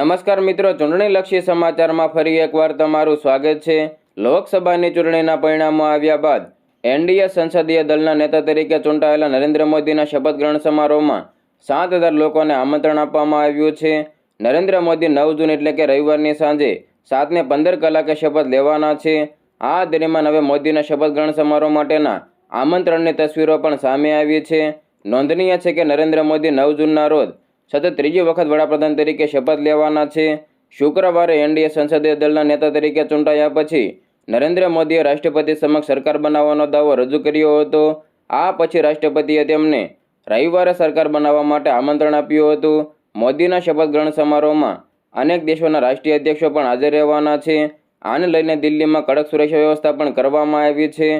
નમસ્કાર મિત્રો, ચૂંટણીલક્ષી સમાચારમાં ફરી એકવાર તમારું સ્વાગત છે. લોકસભાની ચૂંટણીના પરિણામો આવ્યા બાદ એનડીએ સંસદીય દળના નેતા તરીકે ચૂંટાયેલા નરેન્દ્ર મોદીના શપથ ગ્રહણ સમારોહમાં સાત હજાર લોકોને આમંત્રણ આપવામાં આવ્યું છે. નરેન્દ્ર મોદી નવ જૂન એટલે કે રવિવારની સાંજે સાતને પંદર કલાકે શપથ લેવાના છે. આ દરમિયાન હવે મોદીના શપથ ગ્રહણ સમારોહ માટેના આમંત્રણની તસવીરો પણ સામે આવી છે. નોંધનીય છે કે નરેન્દ્ર મોદી નવ જૂનના રોજ સતત ત્રીજી વખત વડાપ્રધાન તરીકે શપથ લેવાના છે. શુક્રવારે એનડીએ સંસદીય દળના નેતા તરીકે ચૂંટાયા પછી નરેન્દ્ર મોદીએ રાષ્ટ્રપતિ સમક્ષ સરકાર બનાવવાનો દાવો રજૂ કર્યો હતો. આ પછી રાષ્ટ્રપતિએ તેમને રવિવારે સરકાર બનાવવા માટે આમંત્રણ આપ્યું હતું. મોદીના શપથ ગ્રહણ સમારોહમાં અનેક દેશોના રાષ્ટ્રીય અધ્યક્ષો પણ હાજર રહેવાના છે. આને લઈને દિલ્હીમાં કડક સુરક્ષા વ્યવસ્થા પણ કરવામાં આવી છે.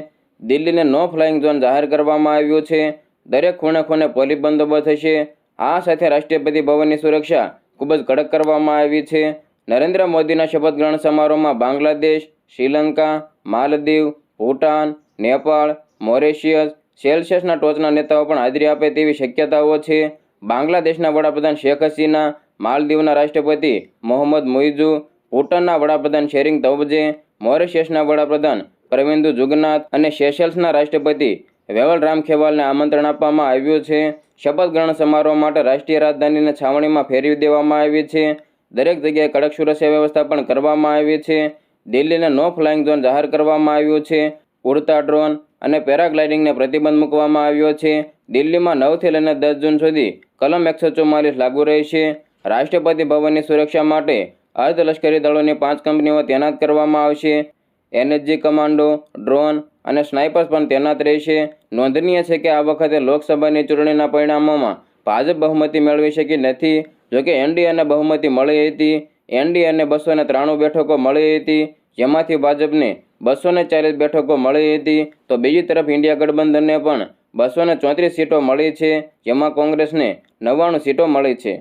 દિલ્હીને નો ફ્લાઇંગ ઝોન જાહેર કરવામાં આવ્યું છે. દરેક ખૂણે ખૂણે પોલીસ બંદોબસ્ત હશે. આ સાથે રાષ્ટ્રપતિ ભવનની સુરક્ષા ખૂબ જ કડક કરવામાં આવી છે. નરેન્દ્ર મોદીના શપથ ગ્રહણ સમારોહમાં બાંગ્લાદેશ, શ્રીલંકા, માલદીવ, ભૂટાન, નેપાળ, મોરેશિયસ, સેલ્સિયસના ટોચના નેતાઓ પણ હાજરી આપે તેવી શક્યતાઓ છે. બાંગ્લાદેશના વડાપ્રધાન શેખ હસીના, માલદીવના રાષ્ટ્રપતિ મોહમ્મદ મુઇઝુ, ભૂટાનના વડાપ્રધાન શેરિંગ તૌબજે મોરેશિયસના વડાપ્રધાન પ્રવિંદુ જુગનાથ અને સેશલ્સના રાષ્ટ્રપતિ વેવલ રામ ખેવાલને આમંત્રણ આપવામાં આવ્યું છે. શપથ ગ્રહણ સમારોહ માટે રાષ્ટ્રીય રાજધાનીને છાવણીમાં ફેરવી દેવામાં આવી છે. દરેક જગ્યાએ કડક સુરક્ષા વ્યવસ્થા પણ કરવામાં આવી છે. દિલ્હીને નો ફ્લાઇંગ ઝોન જાહેર કરવામાં આવ્યું છે. ઉડતા ડ્રોન અને પેરાગ્લાઇડિંગને પ્રતિબંધ મૂકવામાં આવ્યો છે. દિલ્હીમાં નવથી લઈને દસ જૂન સુધી કલમ એકસો ચુમ્માલીસ લાગુ રહેશે. રાષ્ટ્રપતિ ભવનની સુરક્ષા માટે અર્ધલશ્કરી દળોની પાંચ કંપનીઓ તૈનાત કરવામાં આવશે. એનએસજી કમાન્ડો, ડ્રોન અને સ્નાઇપર્સ પણ તૈનાત રહેશે. નોંધનીય છે કે આ વખતે લોકસભાની ચૂંટણીના પરિણામોમાં ભાજપ બહુમતી મેળવી શકી નથી. જોકે એનડીએને બહુમતી મળી હતી. એનડીએને બસો ને ત્રાણું બેઠકો મળી હતી. જેમાંથી ભાજપને બસો ને ચાલીસ બેઠકો મળી હતી. તો બીજી તરફ ઇન્ડિયા ગઠબંધનને પણ બસો ને ચોત્રીસ સીટો મળી છે. જેમાં કોંગ્રેસને નવ્વાણું સીટો મળી છે.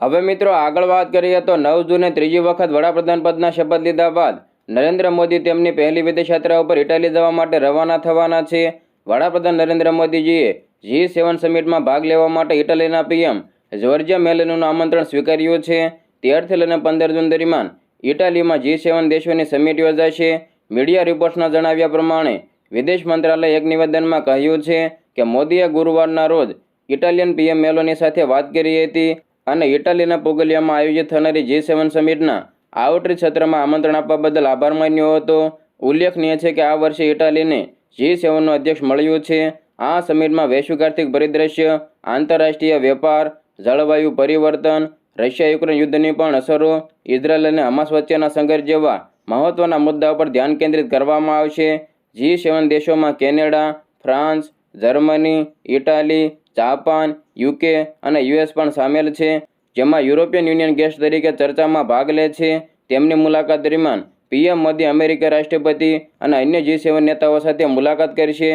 હવે મિત્રો આગળ વાત કરીએ તો નવ જૂને ત્રીજી વખત વડાપ્રધાન પદના શપથ લીધા બાદ નરેન્દ્ર મોદી તેમની પહેલી વિદેશ યાત્રા ઉપર ઇટાલી જવા માટે રવાના થવાના છે. વડાપ્રધાન નરેન્દ્ર મોદીજીએ જી સેવન સમિટમાં ભાગ લેવા માટે ઇટાલીના પીએમ જોર્જિયા મેલેનોનું આમંત્રણ સ્વીકાર્યું છે. તેરથી લઈને પંદર જૂન દરમિયાન ઇટાલીમાં જી સેવન દેશોની સમિટ યોજાશે. મીડિયા રિપોર્ટ્સના જણાવ્યા પ્રમાણે વિદેશ મંત્રાલયે એક નિવેદનમાં કહ્યું છે કે મોદીએ ગુરુવારના રોજ ઇટાલિયન પીએમ મેલોની સાથે વાત કરી હતી અને ઇટાલીના પોગલિયામાં આયોજિત થનારી જી સેવન સમિટના આઉટરીચ સત્રમાં આમંત્રણ આપવા બદલ આભાર માન્યો હતો. ઉલ્લેખનીય છે કે આ વર્ષે ઇટાલીને જી સેવનનું અધ્યક્ષ મળ્યું છે. આ સમિટમાં વૈશ્વિક આર્થિક પરિદ્રશ્ય, આંતરરાષ્ટ્રીય વેપાર, જળવાયુ પરિવર્તન રશિયા યુક્રેન યુદ્ધની પણ અસરો, ઇઝરાયલ અને હમાસ વચ્ચેના સંઘર્ષ જેવા મહત્વના મુદ્દાઓ પર ધ્યાન કેન્દ્રિત કરવામાં આવશે. જી સેવન દેશોમાં Canada, France, Germany, Italy, Japan UK અને યુએસ પણ સામેલ છે. જેમાં યુરોપિયન યુનિયન ગેસ્ટ તરીકે ચર્ચામાં ભાગ લે છે. તેમની મુલાકાત દરમિયાન પીએમ મોદી અમેરિકા રાષ્ટ્રપતિ અને અન્ય જી સેવન નેતાઓ સાથે મુલાકાત કરશે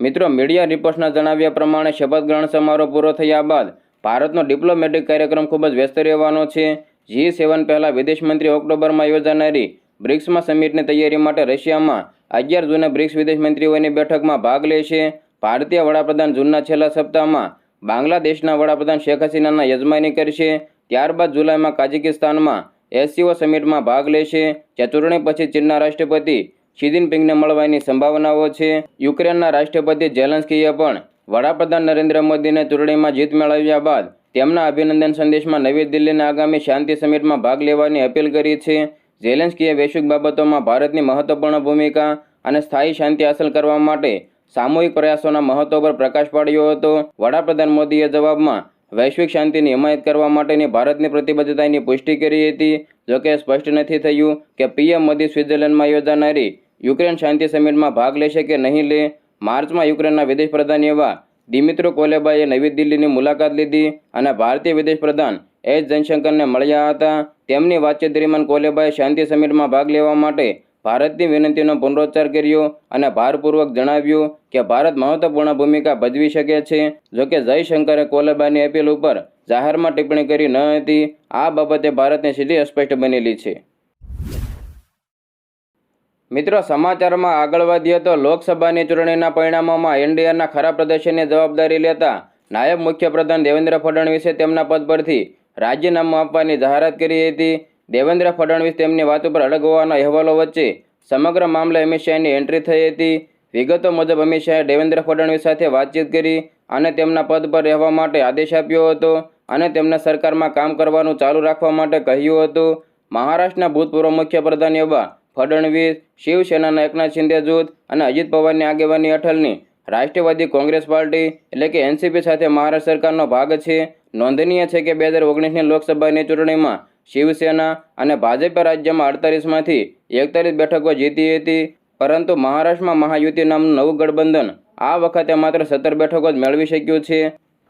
મિત્રો, મીડિયા રિપોર્ટ્સના જણાવ્યા પ્રમાણે શપથ ગ્રહણ સમારોહ પૂરો થયા બાદ ભારતનો ડિપ્લોમેટિક કાર્યક્રમ ખૂબ જ વ્યસ્ત રહેવાનો છે. જી સેવન પહેલાં વિદેશ મંત્રી ઓક્ટોબરમાં યોજાનારી બ્રિક્સમાં સમિટની તૈયારી માટે રશિયામાં અગિયાર જૂને બ્રિક્સ વિદેશ મંત્રીઓની બેઠકમાં ભાગ લેશે ભારતીય વડાપ્રધાન જૂનના છેલ્લા સપ્તાહમાં બાંગ્લાદેશના વડાપ્રધાન શેખ હસીનાના યજમાની કરશે. ત્યારબાદ જુલાઈમાં કાઝિકિસ્તાનમાં એસસીઓ સમિટમાં ભાગ લેશે. જ્યાં ચૂંટણી પછી ચીનના રાષ્ટ્રપતિ શી જિનપિંગને મળવાની સંભાવનાઓ છે. યુક્રેનના રાષ્ટ્રપતિ ઝેલન્સ્કીએ પણ વડાપ્રધાન નરેન્દ્ર મોદીને ચૂંટણીમાં જીત મેળવ્યા બાદ તેમના અભિનંદન સંદેશમાં નવી દિલ્હીના આગામી શાંતિ સમિટમાં ભાગ લેવાની અપીલ કરી છે. ઝેલેન્સ્કીએ વૈશ્વિક બાબતોમાં ભારતની મહત્વપૂર્ણ ભૂમિકા અને સ્થાયી શાંતિ હાંસલ કરવા માટે સામૂહિક પ્રયાસોના મહત્વ પર પ્રકાશ પાડ્યો હતો. વડાપ્રધાન મોદીએ જવાબમાં વૈશ્વિક શાંતિની હિમાયત કરવા માટેની ભારતની પ્રતિબદ્ધતાની પુષ્ટિ કરી હતી. જોકે સ્પષ્ટ નથી થયું કે પીએમ મોદી સ્વિટ્ઝરલેન્ડમાં યોજાનારી યુક્રેન શાંતિ સમિટમાં ભાગ લેશે કે નહીં લે. માર્ચમાં યુક્રેનના વિદેશ પ્રધાન એવા દિમિત્રો કોલેબાએ નવી દિલ્હીની મુલાકાત લીધી અને ભારતીય વિદેશ પ્રધાન એસ જયશંકરને મળ્યા હતા. તેમની વાતચીત દરમિયાન કોલેબાએ શાંતિ સમિટમાં ભાગ લેવા માટે ભારતની વિનંતીનો પુનરોચ્ચાર કર્યો અને ભારપૂર્વક જણાવ્યું કે ભારત મહત્વપૂર્ણ ભૂમિકા ભજવી શકે છે. જોકે જયશંકરે કોલેબાની અપીલ ઉપર જાહેરમાં ટિપ્પણી કરી ન હતી. આ બાબતે ભારતની સીધી અસ્પષ્ટ બનેલી છે. મિત્રો, સમાચારમાં આગળ વધીએ તો લોકસભાની ચૂંટણીના પરિણામોમાં એનડીએના ખરાબ પ્રદર્શનની જવાબદારી લેતા નાયબ મુખ્યપ્રધાન દેવેન્દ્ર ફડણવીસે તેમના પદ પરથી રાજીનામું આપવાની જાહેરાત કરી હતી. દેવેન્દ્ર ફડણવીસ તેમની વાત ઉપર હોવાના અહેવાલો વચ્ચે સમગ્ર મામલે અમિત શાહની એન્ટ્રી થઈ હતી. વિગતો મુજબ અમિત શાહે દેવેન્દ્ર ફડણવીસ સાથે વાતચીત કરી અને તેમના પદ પર રહેવા માટે આદેશ આપ્યો હતો અને તેમને સરકારમાં કામ કરવાનું ચાલુ રાખવા માટે કહ્યું હતું. મહારાષ્ટ્રના ભૂતપૂર્વ મુખ્યપ્રધાન એવા ફડણવીસ શિવસેનાના એકનાથ શિંદે જૂથ અને અજીત પવારની આગેવાની હેઠળની રાષ્ટ્રવાદી કોંગ્રેસ પાર્ટી એટલે કે એનસીપી સાથે મહારાષ્ટ્ર સરકારનો ભાગ છે. નોંધનીય છે કે બે હજાર ઓગણીસની લોકસભાની ચૂંટણીમાં શિવસેના અને ભાજપે રાજ્યમાં અડતાલીસમાંથી એકતાલીસ બેઠકો જીતી હતી. પરંતુ મહારાષ્ટ્રમાં મહાયુતિ નામનું નવું ગઠબંધન આ વખતે માત્ર સત્તર બેઠકો જ મેળવી શક્યું છે.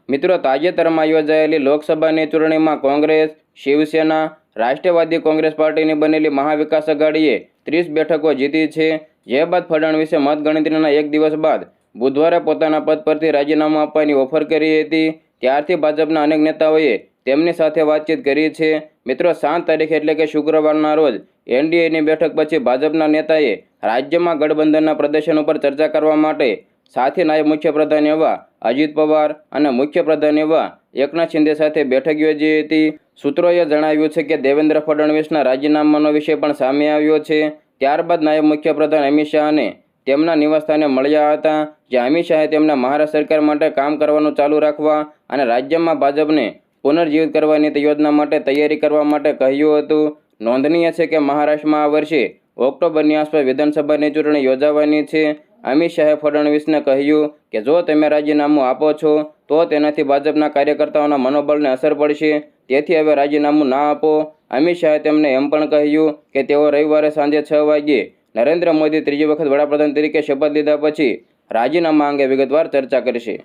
મિત્રો, તાજેતરમાં યોજાયેલી લોકસભાની ચૂંટણીમાં કોંગ્રેસ, શિવસેના, રાષ્ટ્રવાદી કોંગ્રેસ પાર્ટીની બનેલી મહાવિકાસ આઘાડીએ ત્રીસ બેઠકો જીતી છે. જે બાદ ફડણવીસે મતગણતરીના એક દિવસ બાદ બુધવારે પોતાના પદ પરથી રાજીનામું આપવાની ઓફર કરી હતી. ત્યારથી ભાજપના અનેક નેતાઓએ તેમની સાથે વાતચીત કરી છે. મિત્રો, સાત તારીખ એટલે કે શુક્રવારના રોજ એનડીએની બેઠક પછી ભાજપના નેતાએ રાજ્યમાં ગઠબંધનના પ્રદર્શન ઉપર ચર્ચા કરવા માટે સાથે નાયબ મુખ્યપ્રધાન એવા અજીત પવાર અને મુખ્યપ્રધાન એવા એકનાથ શિંદે સાથે બેઠક યોજી હતી. સૂત્રોએ જણાવ્યું છે કે દેવેન્દ્ર ફડણવીસના રાજીનામાનો વિષય પણ સામે આવ્યો છે. ત્યારબાદ નાયબ મુખ્યપ્રધાન અમિત શાહને તેમના નિવાસસ્થાને મળ્યા હતા, જ્યાં અમિત શાહે તેમના મહારાષ્ટ્ર સરકાર માટે કામ કરવાનું ચાલુ રાખવા અને રાજ્યમાં ભાજપને પુનર્જીવિત કરવાની યોજના માટે તૈયારી કરવા માટે કહ્યું હતું. નોંધનીય છે કે મહારાષ્ટ્રમાં આ વર્ષે ઓક્ટોબરની આસપાસ વિધાનસભાની ચૂંટણી યોજાવાની છે. અમિત શાહે ફડણવીસને કહ્યું કે, જો તમે રાજીનામું આપો છો, તો તેનાથી ભાજપના કાર્યકર્તાઓના મનોબળને અસર પડશે. તેથી હવે રાજીનામું ના આપો. અમિત શાહે તેમને એમ પણ કહ્યું કે, તેઓ રવિવારે સાંજે છ વાગ્યે નરેન્દ્ર મોદી ત્રીજી વખત વડાપ્રધાન તરીકે શપથ લીધા પછી રાજીનામા અંગે વિગતવાર ચર્ચા કરશે.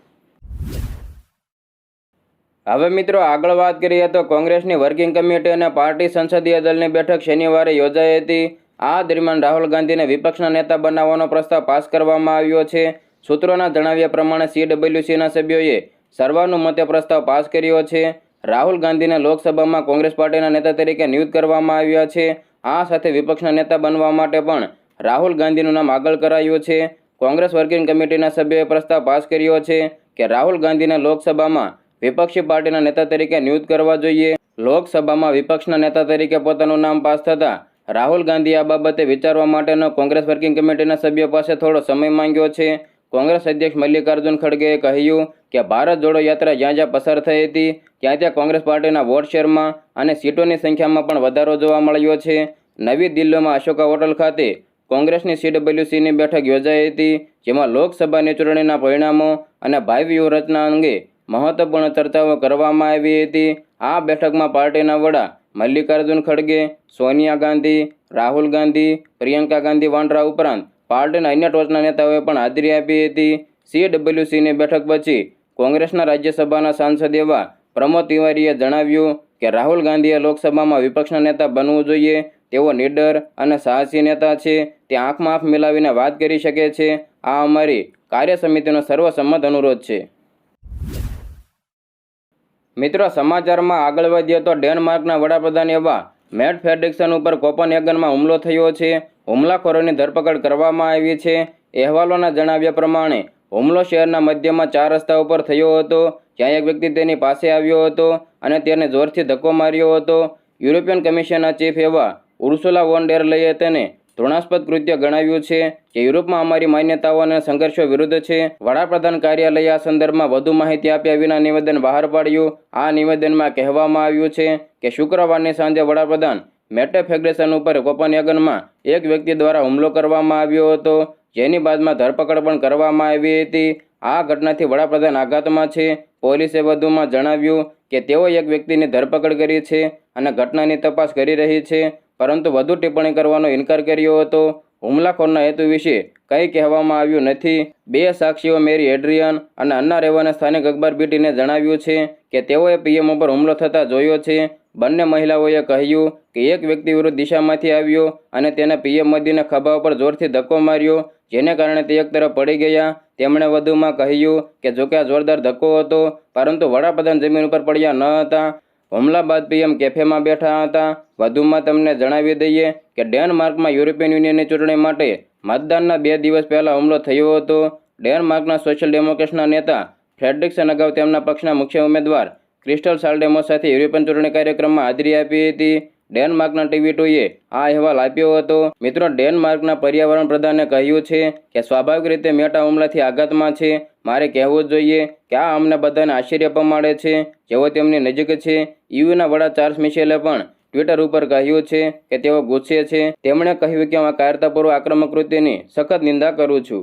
હવે મિત્રો આગળ વાત કરીએ તો કોંગ્રેસની વર્કિંગ કમિટી અને પાર્ટી સંસદીય દળની બેઠક શનિવારે યોજાઈ હતી. આ દરમિયાન રાહુલ ગાંધીને વિપક્ષના નેતા બનાવવાનો પ્રસ્તાવ પાસ કરવામાં આવ્યો છે. સૂત્રોના જણાવ્યા પ્રમાણે સીડબ્લ્યુસીના સભ્યોએ સર્વાનુમતે પ્રસ્તાવ પાસ કર્યો છે. રાહુલ ગાંધીને લોકસભામાં કોંગ્રેસ પાર્ટીના નેતા તરીકે નિયુક્ત કરવામાં આવ્યા છે. આ સાથે વિપક્ષના નેતા બનવા માટે પણ રાહુલ ગાંધીનું નામ આગળ કરાયું છે. કોંગ્રેસ વર્કિંગ કમિટીના સભ્યોએ પ્રસ્તાવ પાસ કર્યો છે કે રાહુલ ગાંધીને લોકસભામાં વિપક્ષી પાર્ટીના નેતા તરીકે નિયુક્ત કરવા જોઈએ. લોકસભામાં વિપક્ષના નેતા તરીકે પોતાનું નામ પાસ થતાં રાહુલ ગાંધી આ બાબતે વિચારવા માટેનો કોંગ્રેસ વર્કિંગ કમિટીના સભ્યો પાસે થોડો સમય માંગ્યો છે. કોંગ્રેસ અધ્યક્ષ મલ્લિકાર્જુન ખડગેએ કહ્યું કે ભારત જોડો યાત્રા જ્યાં જ્યાં પસાર થઈ હતી, ત્યાં ત્યાં કોંગ્રેસ પાર્ટીના વોટ શેરમાં અને સીટોની સંખ્યામાં પણ વધારો જોવા મળ્યો છે. નવી દિલ્હીમાં અશોકા હોટલ ખાતે કોંગ્રેસની સીડબ્લ્યુસીની બેઠક યોજાઈ હતી, જેમાં લોકસભાની ચૂંટણીના પરિણામો અને ભાવિ વ્યૂહરચના અંગે મહત્વપૂર્ણ ચર્ચાઓ કરવામાં આવી હતી. આ બેઠકમાં પાર્ટીના વડા મલ્લિકાર્જુન ખડગે, સોનિયા ગાંધી, રાહુલ ગાંધી, પ્રિયંકા ગાંધી વાંડરા ઉપરાંત પાર્ટીના અન્ય ટોચના નેતાઓએ પણ હાજરી આપી હતી. સીડબ્લ્યુસીની બેઠક પછી કોંગ્રેસના રાજ્યસભાના સાંસદ એવા પ્રમોદ તિવારીએ જણાવ્યું કે રાહુલ ગાંધીએ લોકસભામાં વિપક્ષના નેતા બનવું જોઈએ. તેઓ નીડર અને સાહસી નેતા છે. તે આંખમાં આંખ મિલાવીને વાત કરી શકે છે. આ અમારી કાર્ય સમિતિનો સર્વસંમત અનુરોધ છે. મિત્રો, સમાચારમાં આગળ વધીએ તો ડેનમાર્કના વડાપ્રધાન એવા મેટ ફેડરિક્સન ઉપર કોપનહેગનમાં હુમલો થયો છે. હુમલાખોરોની ધરપકડ કરવામાં આવી છે. અહેવાલોના જણાવ્યા પ્રમાણે, હુમલો શહેરના મધ્યમાં ચાર રસ્તા ઉપર થયો હતો, જ્યાં એક વ્યક્તિ તેની પાસે આવ્યો હતો અને તેને જોરથી ધક્કો માર્યો હતો. યુરોપિયન કમિશનના ચીફ એવા ઉર્સુલા વોન ડેર લઈએ તેને ધૃણાસ્પદ કૃત્ય ગણાવ્યું છે કે યુરોપમાં અમારી માન્યતાઓ અને સંઘર્ષો વિરુદ્ધ છે. વડાપ્રધાન કાર્યાલયે આ સંદર્ભમાં વધુ માહિતી આપ્યા વિના નિવેદન બહાર પાડ્યું. આ નિવેદનમાં કહેવામાં આવ્યું છે કે શુક્રવારની સાંજે વડાપ્રધાન મેટે ફેડરેશન ઉપર કોપનહેગનમાં એક વ્યક્તિ દ્વારા હુમલો કરવામાં આવ્યો હતો. જેની બાદમાં ધરપકડ પણ કરવામાં આવી હતી. આ ઘટનાથી વડાપ્રધાન આઘાતમાં છે. પોલીસે વધુમાં જણાવ્યું કે તેઓ એક વ્યક્તિની ધરપકડ કરી છે અને ઘટનાની તપાસ કરી રહી છે. પરંતુ વધુ ટિપ્પણી કરવાનો ઇનકાર કર્યો હતો. હુમલાખોરના હેતુ વિશે કંઈ કહેવામાં આવ્યું નથી. બે સાક્ષીઓ મેરી એડ્રિયન અને અન્ના રેવાના સ્થાનિક અખબાર બીટીને જણાવ્યું છે કે તેઓએ પીએમ ઉપર હુમલો થતાં જોયો છે. બંને મહિલાઓએ કહ્યું કે એક વ્યક્તિ વિરુદ્ધ દિશામાંથી આવ્યો અને તેને પીએમ મોદીને ખભા ઉપર જોરથી ધક્કો માર્યો, જેને કારણે તે એક તરફ પડી ગયા. તેમણે વધુમાં કહ્યું કે જોકે આ જોરદાર ધક્કો હતો, પરંતુ વડાપ્રધાન જમીન ઉપર પડ્યા ન હતા. હુમલા બાદ પીએમ કેફેમાં બેઠા હતા. વધુમાં તમને જણાવી દઈએ કે ડેનમાર્કમાં યુરોપિયન યુનિયનની ચૂંટણી માટે મતદાનના બે દિવસ પહેલાં હુમલો થયો હતો. ડેનમાર્કના સોશિયલ ડેમોક્રેટ્સના નેતા ફ્રેડરિક્સન અગાઉ તેમના પક્ષના મુખ્ય ઉમેદવાર ક્રિસ્ટલ સાલ્ડેમો સાથે યુરોપિયન ચૂંટણી કાર્યક્રમમાં હાજરી આપી હતી. ડેનમાર્કના ટીવી ટુએ આ અહેવાલ આપ્યો હતો. મિત્રો, ડેનમાર્કના પર્યાવરણ પ્રધાને કહ્યું છે કે સ્વાભાવિક રીતે મેટા હુમલાથી આઘાતમાં છે. મારે કહેવું જોઈએ કે આ અમને બધાને આશ્ચર્ય પમાડે છે. જેઓ તેમની નજીક છે યુના વડા ચાર્લ્સ મિશેલે પણ ટ્વિટર ઉપર કહ્યું છે કે તેઓ ગુસ્સે છે. તેમણે કહ્યું કે હું આ કાયરતાપૂર્વક આક્રમક કૃત્યની સખત નિંદા કરું છું.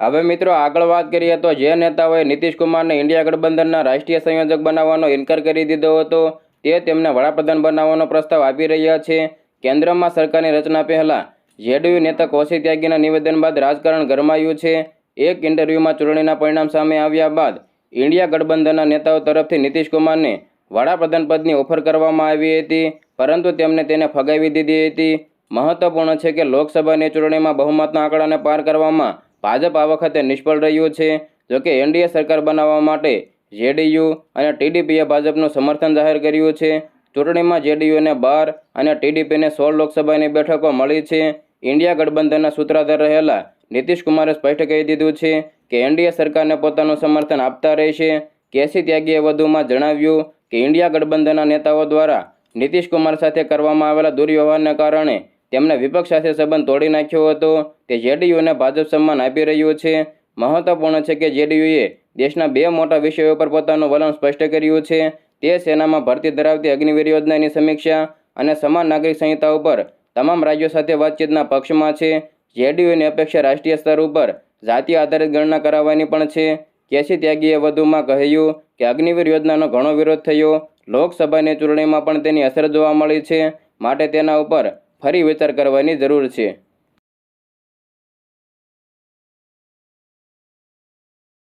હવે મિત્રો આગળ વાત કરીએ તો જે નેતાઓએ નીતિશ કુમારને ઇન્ડિયા ગઠબંધનના રાષ્ટ્રીય સંયોજક બનાવવાનો ઇનકાર કરી દીધો હતો, તે તેમને વડાપ્રધાન બનાવવાનો પ્રસ્તાવ આપી રહ્યા છે. કેન્દ્રમાં સરકારની રચના પહેલાં જેડીયુ નેતા કૌશિક ત્યાગીના નિવેદન બાદ રાજકારણ ગરમાયું છે. એક ઇન્ટરવ્યૂમાં ચૂંટણીના પરિણામ સામે આવ્યા બાદ ઇન્ડિયા ગઠબંધનના નેતાઓ તરફથી નીતિશ કુમારને વડાપ્રધાન પદની ઓફર કરવામાં આવી હતી, પરંતુ તેમને તેને ફગાવી દીધી હતી. મહત્વપૂર્ણ છે કે લોકસભાની ચૂંટણીમાં બહુમતના આંકડાને પાર કરવામાં ભાજપ આ વખતે નિષ્ફળ રહ્યું છે. જોકે એનડીએ સરકાર બનાવવા માટે જેડીયુ અને ટીડીપીએ ભાજપનું સમર્થન જાહેર કર્યું છે. ચૂંટણીમાં જેડીયુને બાર અને ટીડીપીને સોળ લોકસભાની બેઠકો મળી છે. ઇન્ડિયા ગઠબંધનના સૂત્રાધાર રહેલા નીતિશ કુમારે સ્પષ્ટ કહી દીધું છે કે એનડીએ સરકારને પોતાનું સમર્થન આપતા રહેશે. કેસી ત્યાગીએ વધુમાં જણાવ્યું કે ઇન્ડિયા ગઠબંધનના નેતાઓ દ્વારા નીતિશ કુમાર સાથે કરવામાં આવેલા દુર્વ્યવહારને કારણે તેમણે વિપક્ષ સાથે સંબંધ તોડી નાખ્યો હતો. તે જેડીયુને ભાજપ સન્માન આપી રહ્યું છે. મહત્વપૂર્ણ છે કે જેડીયુએ દેશના બે મોટા વિષયો પર પોતાનું વલણ સ્પષ્ટ કર્યું છે. તે સેનામાં ભરતી ધરાવતી અગ્નિવીર યોજનાની સમીક્ષા અને સમાન નાગરિક સંહિતા ઉપર તમામ રાજ્યો સાથે વાતચીતના પક્ષમાં છે. જેડીયુની અપેક્ષા રાષ્ટ્રીય સ્તર ઉપર જાતિ આધારિત ગણના કરાવવાની પણ છે. કેસી ત્યાગીએ વધુમાં કહ્યું કે અગ્નિવીર યોજનાનો ઘણો વિરોધ થયો. લોકસભાની ચૂંટણીમાં પણ તેની અસર જોવા મળી છે. માટે તેના ઉપર ફરી વિચાર કરવાની જરૂર છે.